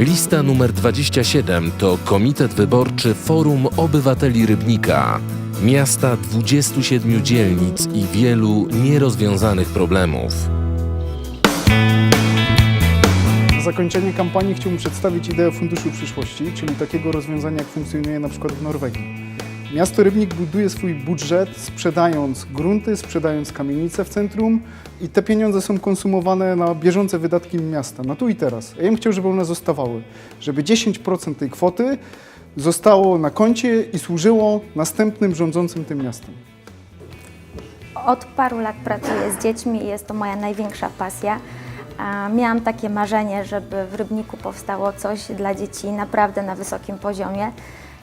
Lista numer 27 to Komitet Wyborczy Forum Obywateli Rybnika. Miasta 27 dzielnic i wielu nierozwiązanych problemów. Na zakończenie kampanii chciałbym przedstawić ideę Funduszu Przyszłości, czyli takiego rozwiązania, jak funkcjonuje na przykład w Norwegii. Miasto Rybnik buduje swój budżet sprzedając grunty, sprzedając kamienice w centrum i te pieniądze są konsumowane na bieżące wydatki miasta, na tu i teraz. Ja bym chciał, żeby one zostawały, żeby 10% tej kwoty zostało na koncie i służyło następnym rządzącym tym miastem. Od paru lat pracuję z dziećmi i jest to moja największa pasja. Miałam takie marzenie, żeby w Rybniku powstało coś dla dzieci naprawdę na wysokim poziomie.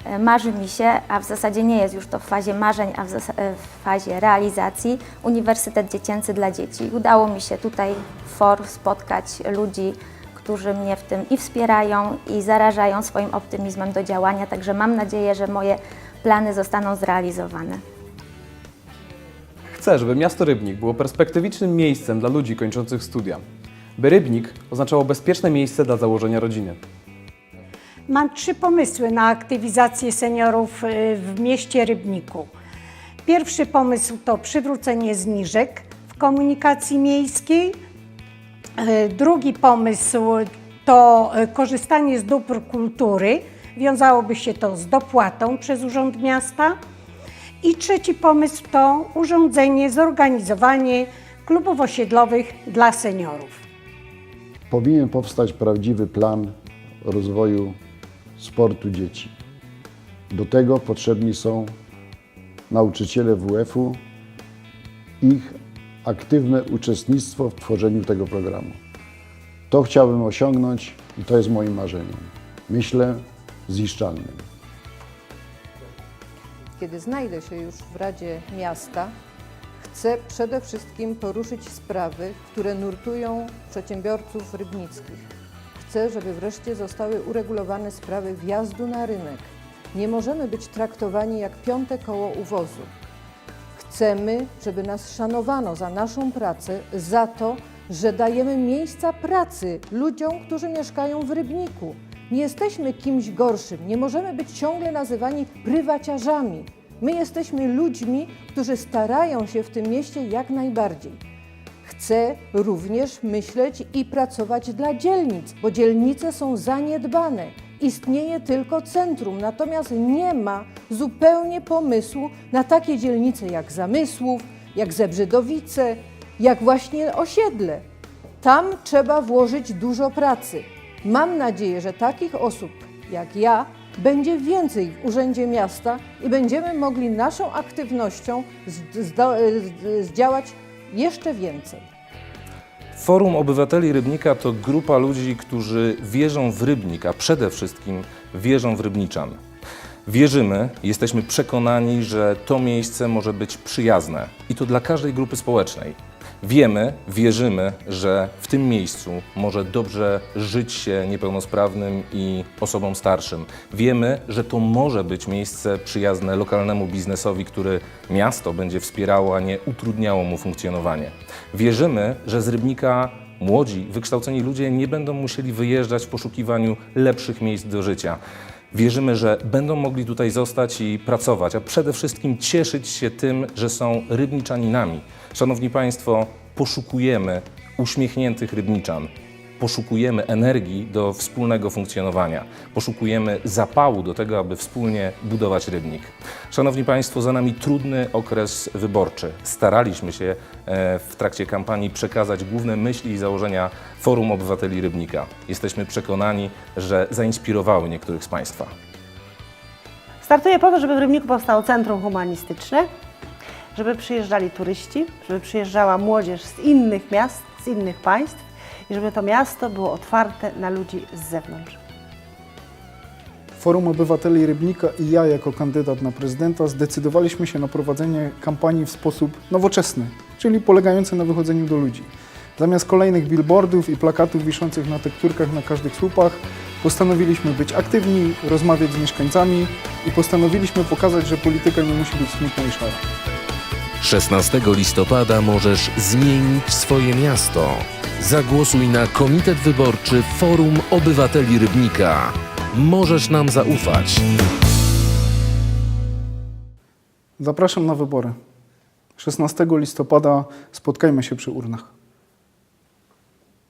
E, Marzy mi się, a w zasadzie nie jest już to w fazie marzeń, a w, e, w fazie realizacji, Uniwersytet Dziecięcy dla Dzieci. Udało mi się tutaj w FOR spotkać ludzi, którzy mnie w tym i wspierają, i zarażają swoim optymizmem do działania, także mam nadzieję, że moje plany zostaną zrealizowane. Chcę, żeby miasto Rybnik było perspektywicznym miejscem dla ludzi kończących studia. By Rybnik oznaczało bezpieczne miejsce dla założenia rodziny. Mam trzy pomysły na aktywizację seniorów y, w mieście Rybniku. Pierwszy pomysł to przywrócenie zniżek w komunikacji miejskiej. Y, Drugi pomysł to y, korzystanie z dóbr kultury. Wiązałoby się to z dopłatą przez Urząd Miasta. I trzeci pomysł to urządzenie, zorganizowanie klubów osiedlowych dla seniorów. powinien powstać prawdziwy plan rozwoju sportu dzieci. Do tego potrzebni są nauczyciele WF-u, ich aktywne uczestnictwo w tworzeniu tego programu. To chciałbym osiągnąć i to jest moim marzeniem. Myślę ziszczalnym. Kiedy znajdę się już w Radzie Miasta, chcę przede wszystkim poruszyć sprawy, które nurtują przedsiębiorców rybnickich. Chcę, żeby wreszcie zostały uregulowane sprawy wjazdu na rynek. Nie możemy być traktowani jak piąte koło uwozu. Chcemy, żeby nas szanowano za naszą pracę, za to, że dajemy miejsca pracy ludziom, którzy mieszkają w Rybniku. Nie jesteśmy kimś gorszym, nie możemy być ciągle nazywani prywaciarzami. My jesteśmy ludźmi, którzy starają się w tym mieście jak najbardziej. Chcę również myśleć i pracować dla dzielnic, bo dzielnice są zaniedbane. Istnieje tylko centrum, natomiast nie ma zupełnie pomysłu na takie dzielnice jak Zamysłów, jak Zebrzydowice, jak właśnie osiedle. Tam trzeba włożyć dużo pracy. Mam nadzieję, że takich osób jak ja będzie więcej w Urzędzie Miasta i będziemy mogli naszą aktywnością zdziałać jeszcze więcej. Forum Obywateli Rybnika to grupa ludzi, którzy wierzą w Rybnik, a przede wszystkim wierzą w Rybniczan. Wierzymy, jesteśmy przekonani, że to miejsce może być przyjazne i to dla każdej grupy społecznej. Wiemy, wierzymy, że w tym miejscu może dobrze żyć się niepełnosprawnym i osobom starszym. Wiemy, że to może być miejsce przyjazne lokalnemu biznesowi, który miasto będzie wspierało, a nie utrudniało mu funkcjonowanie. Wierzymy, że z Rybnika młodzi, wykształceni ludzie nie będą musieli wyjeżdżać w poszukiwaniu lepszych miejsc do życia. Wierzymy, że będą mogli tutaj zostać i pracować, a przede wszystkim cieszyć się tym, że są rybniczaninami. Szanowni Państwo, poszukujemy uśmiechniętych rybniczan. Poszukujemy energii do wspólnego funkcjonowania. Poszukujemy zapału do tego, aby wspólnie budować rybnik. Szanowni Państwo, za nami trudny okres wyborczy. Staraliśmy się e, w trakcie kampanii przekazać główne myśli i założenia Forum Obywateli Rybnika. Jesteśmy przekonani, że zainspirowały niektórych z Państwa. Startuję po to, żeby w Rybniku powstało centrum humanistyczne, żeby przyjeżdżali turyści, żeby przyjeżdżała młodzież z innych miast, z innych państw i żeby to miasto było otwarte na ludzi z zewnątrz. Forum Obywateli Rybnika i ja jako kandydat na prezydenta zdecydowaliśmy się na prowadzenie kampanii w sposób nowoczesny, czyli polegający na wychodzeniu do ludzi. Zamiast kolejnych billboardów i plakatów wiszących na tekturkach na każdych słupach, postanowiliśmy być aktywni, rozmawiać z mieszkańcami i postanowiliśmy pokazać, że polityka nie musi być smutna i szara. 16 listopada możesz zmienić swoje miasto. Zagłosuj na Komitet Wyborczy Forum Obywateli Rybnika. Możesz nam zaufać. Zapraszam na wybory. 16 listopada spotkajmy się przy urnach.